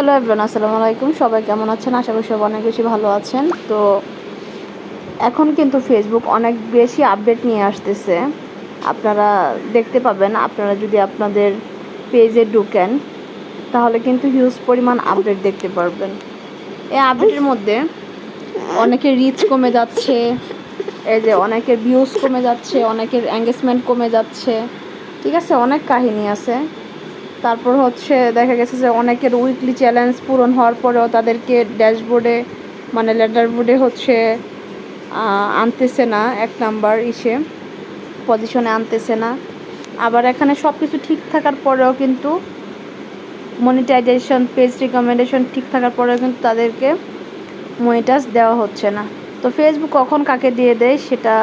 Hello everyone, আসসালামু আলাইকুম। সবাই কেমন আছেন? আশা করি সবাই অনেক বেশি ভালো আছেন। তো এখন কিন্তু ফেসবুক অনেক বেশি আপডেট নিয়ে আসতেছে। আপনারা দেখতে পাবেন, আপনারা যদি আপনাদের পেজে ঢুকেন, তাহলে কিন্তু হিউজ পরিমাণ আপডেট দেখতে পারবেন। এই আপডেটের মধ্যে অনেকের রিচ কমে যাচ্ছে, এই যে অনেকের ভিউজ কমে যাচ্ছে, অনেকের এঙ্গেজমেন্ট কমে যাচ্ছে। ঠিক আছে? অনেক কাহিনী আছে। তারপর হচ্ছে দেখা গেছে যে অনেকের উইকলি চ্যালেঞ্জ পূরণ হওয়ার পরেও তাদেরকে ড্যাশবোর্ডে মানে বোর্ডে হচ্ছে আনতেছে না, এক নাম্বার ইসে পজিশনে আনতেছে না। আবার এখানে সব কিছু ঠিক থাকার পরেও কিন্তু মনিটাইজেশন পেজ রিকমেন্ডেশন ঠিক থাকার পরেও কিন্তু তাদেরকে মনিটাইজ দেওয়া হচ্ছে না। তো ফেসবুক কখন কাকে দিয়ে দেয় সেটা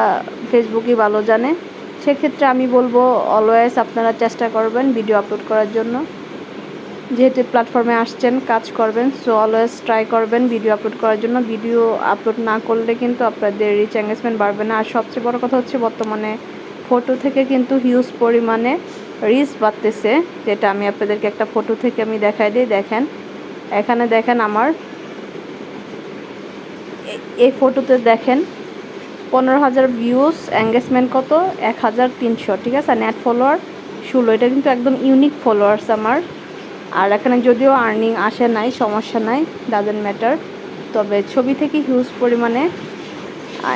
ফেসবুকই ভালো জানে। সেক্ষেত্রে আমি বলব অলওয়েজ আপনারা চেষ্টা করবেন ভিডিও আপলোড করার জন্য। যেহেতু প্ল্যাটফর্মে আসছেন, কাজ করবেন সো অলওয়েজ ট্রাই করবেন ভিডিও আপলোড করার জন্য। ভিডিও আপলোড না করলে কিন্তু আপনাদের রিচ এঙ্গেজমেন্ট বাড়বে না। আর সবচেয়ে বড় কথা হচ্ছে, বর্তমানে ফটো থেকে কিন্তু হিউজ পরিমাণে রিচ বাড়তেছে। যেটা আমি আপনাদেরকে একটা ফটো থেকে আমি দেখাই দিই, দেখেন। এখানে দেখেন আমার এই ফটোতে দেখেন পনেরো হাজার ভিউজ এঙ্গেজমেন্ট কত? এক হাজার তিনশো, ঠিক আছে? নেট ফলোয়ার ষোলো, এটা কিন্তু একদম ইউনিক ফলোয়ার্স আমার। আর এখানে যদিও আর্নিং আসে নাই, সমস্যা নাই ডাজেন্ট ম্যাটার তবে ছবি থেকে হিউজ পরিমাণে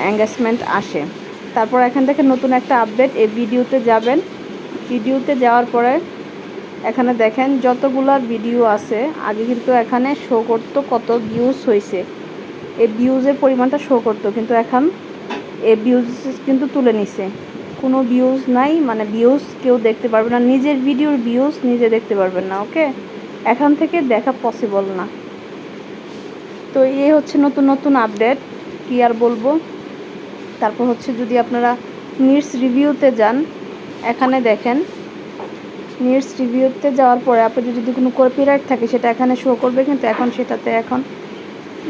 এঙ্গেজমেন্ট আসে। তারপর এখান থেকে নতুন একটা আপডেট এই ভিডিওতে যাবেন। ভিডিওতে যাওয়ার পরে এখানে দেখেন, যতগুলা ভিডিও আছে, আগে কিন্তু এখানে শো করতো কত ভিউজ হয়েছে এই ভিউজের পরিমাণটা শো করতো, কিন্তু এখন এই ভিউজ কিন্তু তুলে নিছে। কোনো ভিউজ নাই মানে ভিউজ কেউ দেখতে পারবে না। নিজের ভিডিওর ভিউজ নিজে দেখতে পারবেন না ওকে এখান থেকে দেখা পসিবল না। তো এ হচ্ছে নতুন নতুন আপডেট কি আর বলব? তারপর হচ্ছে যদি আপনারা নিডস রিভিউতে যান, এখানে দেখেন। নিডস রিভিউতে যাওয়ার পরে আপনার যদি কোনো কপিরাইট থাকে, সেটা এখানে শো করবে, কিন্তু এখন সেটাতে এখন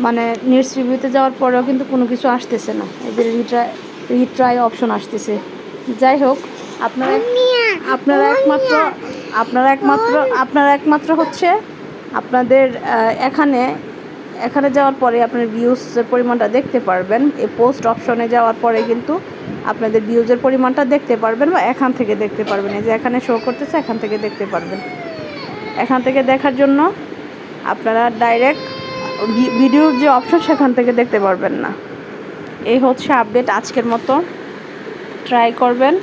মানে নিডস রিভিউতে যাওয়ার পরেও কিন্তু কোনো কিছু আসতেছে না। এই যে রিট্রাই রিট্রাই অপশন আসতেছে। যাই হোক আপনারা আপনারা একমাত্র আপনারা একমাত্র আপনারা একমাত্র হচ্ছে আপনাদের এখানে এখানে যাওয়ার পরে আপনার ভিউজের পরিমাণটা দেখতে পারবেন। এই পোস্ট অপশনে যাওয়ার পরে কিন্তু আপনাদের ভিউজের পরিমাণটা দেখতে পারবেন বা এখান থেকে দেখতে পারবেন। এই যে এখানে শো করতেছে এখান থেকে দেখতে পারবেন। এখান থেকে দেখার জন্য আপনারা ডাইরেক্ট ভিডিওর যে অপশন সেখান থেকে দেখতে পারবেন না। এই হচ্ছে আপডেট আজকের মতো। ট্রাই করবেন।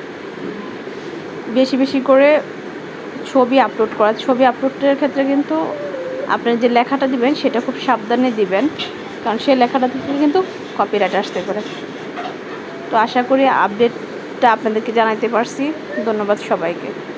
বেশি বেশি করে ছবি আপলোড করা। ছবি আপলোডের ক্ষেত্রে কিন্তু আপনি যে লেখাটা দিবেন, সেটা খুব সাবধানে দিবেন। কারণ সেই লেখাটা থেকে কিন্তু কপিরাইট আসতে পারে। তো আশা করি আপডেটটা আপনাদেরকে জানাতে পারছি। ধন্যবাদ সবাইকে।